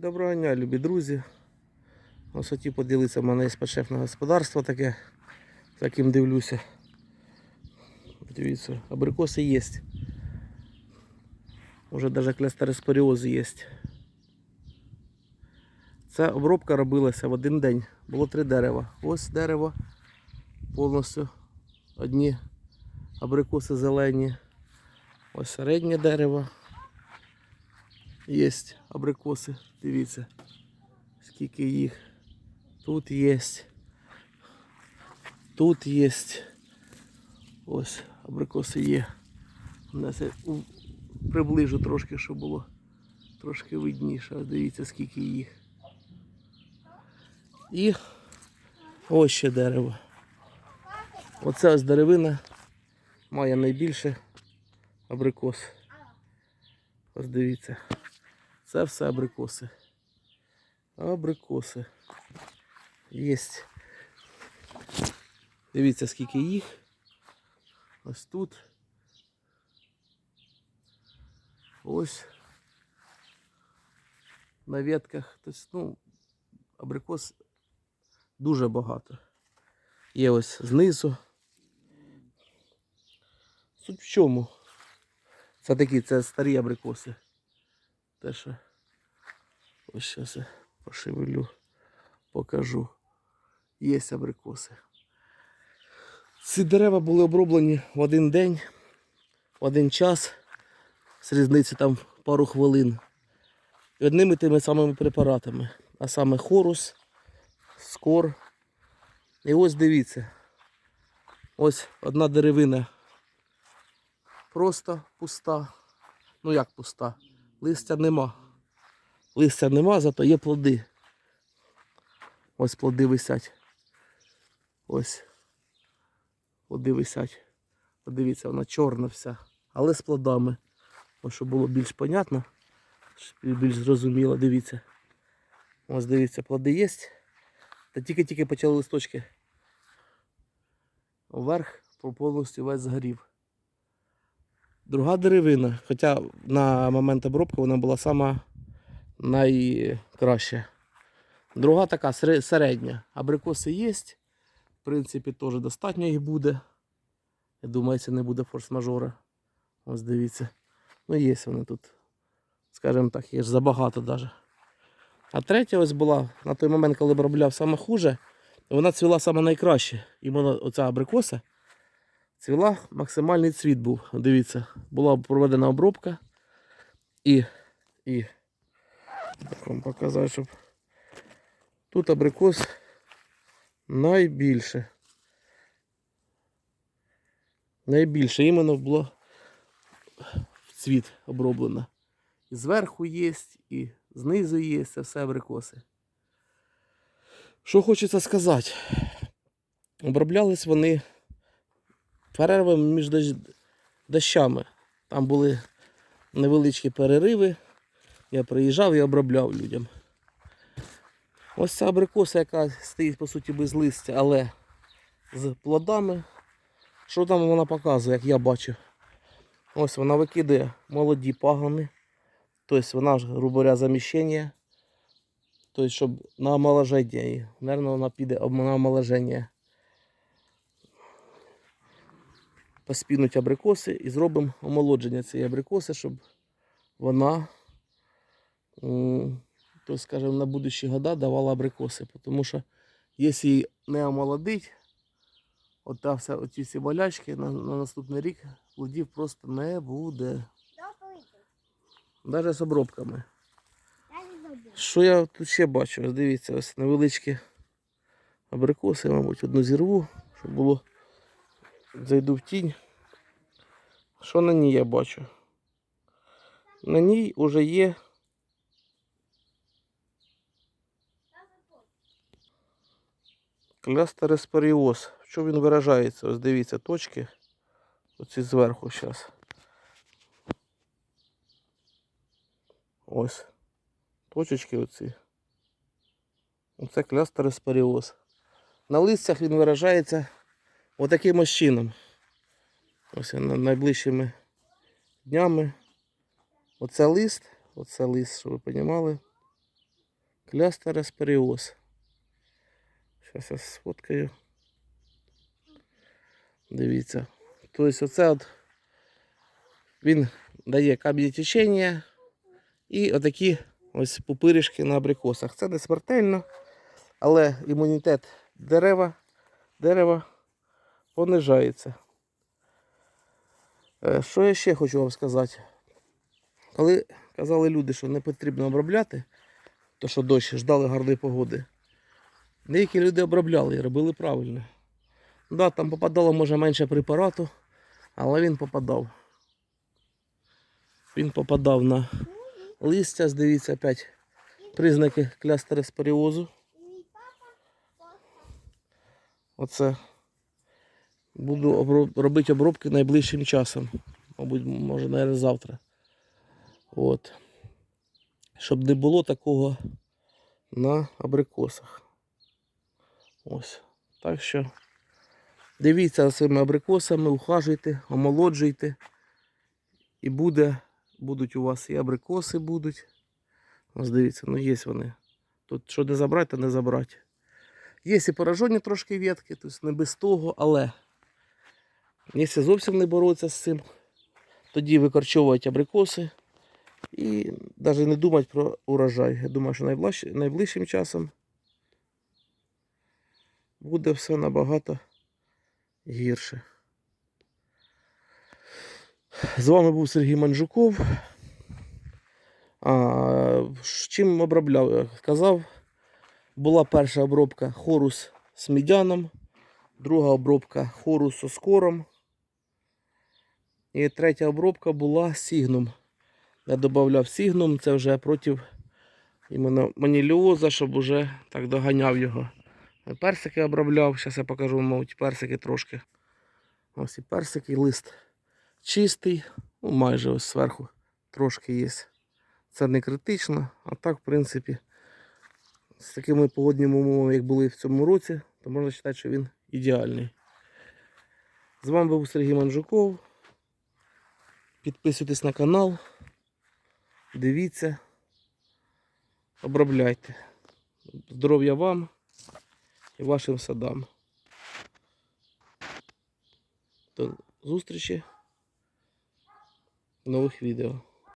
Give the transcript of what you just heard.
Доброго дня, любі друзі. Ось хотів поділитися, в мене є подшефне господарство таке, за яким дивлюся. Дивіться, абрикоси є. Уже навіть клестероспоріоз є. Ця обробка робилася в один день. Було три дерева. Ось дерево повністю одні абрикоси зелені. Ось середнє дерево. Є абрикоси, дивіться, скільки їх. Тут є. Тут є. Ось абрикоси є. Нас я приближу трошки, щоб було трошки видніше. Дивіться, скільки їх. І ось ще дерево. Оце ось деревина має найбільше абрикос. Ось дивіться. Це все абрикоси. Абрикоси. Єсть. Дивіться, скільки їх. Ось тут. Ось. На ветках. Тобто, ну, абрикос дуже багато. Є ось знизу. Суть в чому? Це такі, це старі абрикоси. Те, що ось зараз я пошевелю, покажу. Є абрикоси. Ці дерева були оброблені в один день, в один час, з різниці там пару хвилин. І одними тими самими препаратами. А саме хорус, скор. І ось дивіться. Ось одна деревина просто пуста. Ну як пуста? Листя нема. Листя нема, зато є плоди. Ось плоди висять. Ось. Плоди висять. Подивіться, вона чорна вся. Але з плодами. Ось щоб було більш понятно, щоб більш зрозуміло, дивіться. Ось дивіться, плоди є. Та тільки-тільки почали листочки. Вверх повністю весь згорів. Друга деревина, хоча на момент обробки вона була сама найкраща. Друга така середня. Абрикоси є. В принципі, теж достатньо їх буде. Я думаю, це не буде форс-мажора. Ось дивіться. Ну, є вони тут. Скажімо так, є ж забагато навіть. А третя ось була на той момент, коли обробляв саме хуже, вона цвіла саме найкраще. Іменно оця абрикоса цвіла, максимальний цвіт був. Дивіться, була проведена обробка. І, і так вам показати, щоб тут абрикос найбільше. Найбільше іменно було в цвіт оброблено. І зверху є, і знизу є, це все абрикоси. Що хочеться сказати? Оброблялись вони перервами між дощами. Там були невеличкі перериви. Я приїжджав і обробляв людям. Ось ця абрикоса, яка стоїть по суті без листя, але з плодами. Що там вона показує, як я бачу? Ось вона викидає молоді пагони. Тобто вона ж, грубо заміщення. Тобто, щоб на омоложення. І, Наверно, вона піде на омоложення. Поспінуть абрикоси і зробимо омолодження цієї абрикоси, щоб вона, то скажімо, на будущі года давала абрикоси. Тому що якщо її не омолодить, от та вся, оті всі болячки на, на наступний рік плодів просто не буде. Навіть з обробками. Що я тут ще бачу? Ось дивіться, ось невеличкі абрикоси, мабуть, одну зірву, щоб було. Зайду в тінь. Що на ній я бачу? На ній вже є. Клястереспоріоз. В чому він виражається? Ось дивіться, точки. Оці зверху зараз. Ось. Точечки оці. Оце клястереспоріоз. На листях він виражається отаким ось чином. Ось найближчими днями. Оце лист, оце лист, щоб ви розуміли. Клястеросперіоз. Зараз я сфоткаю. Дивіться. Тобто оце от він дає кам'яні течення і отакі ось пупиришки на абрикосах. Це не смертельно, але імунітет дерева, дерева понижається. Е, Що я ще хочу вам сказати? Коли казали люди, що не потрібно обробляти, то що дощ ждали гарної погоди. Деякі люди обробляли і робили правильно. Да, там попадало може менше препарату, але він попадав. Він попадав на листя, дивіться, опять признаки клястероспоріозу. Оце буду робити обробки найближчим часом. Мабуть, може, навіть завтра. От. Щоб не було такого на абрикосах. Ось. Так що дивіться цими абрикосами, ухажуйте, омолоджуйте. І буде, будуть у вас і абрикоси будуть. Ось дивіться, ну є вони. Тут що не забрати, то не забрати. Є і поражені трошки ветки, тобто не без того, але якщо зовсім не боротися з цим, тоді викорчовувати абрикоси і навіть не думати про урожай. Я думаю, що найближчим часом буде все набагато гірше. З вами був Сергій Манджуков. А, чим обробляв? Я Казав, була перша обробка хорус з мідяном, друга обробка хорус з оскором. І третя обробка була сігном. Я додавав сігном, це вже проти іменно маніліоза, щоб уже так доганяв його. Персики обробляв, зараз я покажу, мабуть, персики трошки. Ось і персики, лист чистий, ну майже ось зверху трошки є. Це не критично, а так, в принципі, з такими погодніми умовами, як були в цьому році, то можна вважати, що він ідеальний. З вами був Сергій Манжуков. Підписуйтесь на канал, дивіться, обробляйте. Здоров'я вам і вашим садам. До зустрічі в нових відео.